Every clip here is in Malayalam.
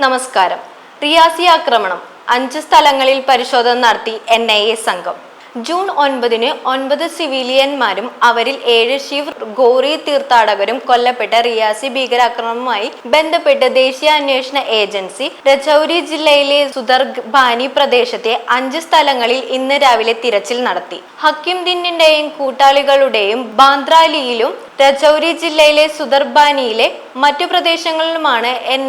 നമസ്കാരം. റിയാസി ആക്രമണം. അഞ്ച് സ്ഥലങ്ങളിൽ പരിശോധന നടത്തി എൻ സംഘം. ജൂൺ ഒൻപതിന് ഒൻപത് സിവിലിയന്മാരും അവരിൽ ഏഴ് ശിവ് ഗോറി തീർത്ഥാടകരും കൊല്ലപ്പെട്ട റിയാസി ഭീകരാക്രമണവുമായി ബന്ധപ്പെട്ട് ദേശീയ അന്വേഷണ ഏജൻസി രജൌരി ജില്ലയിലെ സുദർബാനി പ്രദേശത്തെ അഞ്ച് സ്ഥലങ്ങളിൽ ഇന്ന് രാവിലെ തിരച്ചിൽ നടത്തി. ഹക്കിം ദിന്നിന്റെയും കൂട്ടാളികളുടെയും ബാന്ദ്രാലിയിലും രജൌരി ജില്ലയിലെ സുദർബാനിയിലെ മറ്റു പ്രദേശങ്ങളിലുമാണ് എൻ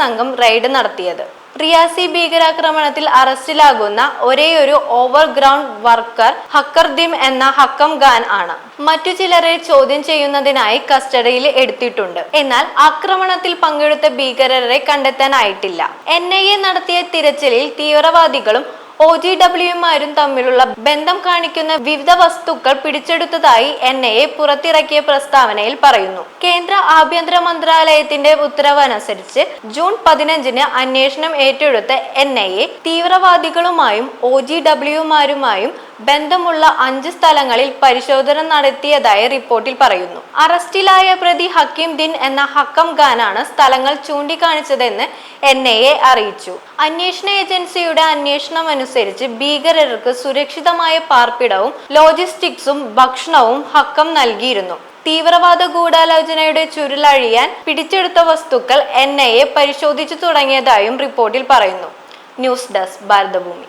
സംഘം റെയ്ഡ് നടത്തിയത്. റിയാസി ഭീകരാക്രമണത്തിൽ അറസ്റ്റിലാകുന്ന ഒരേയൊരു ഓവർഗ്രൗണ്ട് വർക്കർ ഹക്കർദിം എന്ന ഹക്കം ഖാൻ ആണ്. മറ്റു ചിലരെ ചോദ്യം ചെയ്യുന്നതിനായി കസ്റ്റഡിയിൽ എടുത്തിട്ടുണ്ട്. എന്നാൽ ആക്രമണത്തിൽ പങ്കെടുത്ത ഭീകരരെ കണ്ടെത്താനായിട്ടില്ല. എൻ ഐ എ നടത്തിയ തിരച്ചിലിൽ തീവ്രവാദികളും ഒ ജി ഡബ്ല്യുമാരും തമ്മിലുള്ള ബന്ധം കാണിക്കുന്ന വിവിധ വസ്തുക്കൾ പിടിച്ചെടുത്തതായി എൻ ഐ എ പുറത്തിറക്കിയ പ്രസ്താവനയിൽ പറയുന്നു. കേന്ദ്ര ആഭ്യന്തര മന്ത്രാലയത്തിന്റെ ഉത്തരവനുസരിച്ച് ജൂൺ പതിനഞ്ചിന് അന്വേഷണം ഏറ്റെടുത്ത എൻ ഐ എ തീവ്രവാദികളുമായും ഒ ജി ഡബ്ല്യുമാരുമായും ബന്ധമുള്ള അഞ്ച് സ്ഥലങ്ങളിൽ പരിശോധന നടത്തിയതായി റിപ്പോർട്ടിൽ പറയുന്നു. അറസ്റ്റിലായ പ്രതി ഹക്കീം ദിൻ എന്ന ഹക്കം ഖാനാണ് സ്ഥലങ്ങൾ ചൂണ്ടിക്കാണിച്ചതെന്ന് എൻ ഐ എ അറിയിച്ചു. അന്വേഷണ ഏജൻസിയുടെ അന്വേഷണം അനുസരിച്ച് ഭീകരർക്ക് സുരക്ഷിതമായ പാർപ്പിടവും ലോജിസ്റ്റിക്സും ഭക്ഷണവും ഹക്കം നൽകിയിരുന്നു. തീവ്രവാദ ഗൂഢാലോചനയുടെ ചുരുളഴിയാൻ പിടിച്ചെടുത്ത വസ്തുക്കൾ എൻ പരിശോധിച്ചു തുടങ്ങിയതായും റിപ്പോർട്ടിൽ പറയുന്നു. News desk Bharathabhoomi.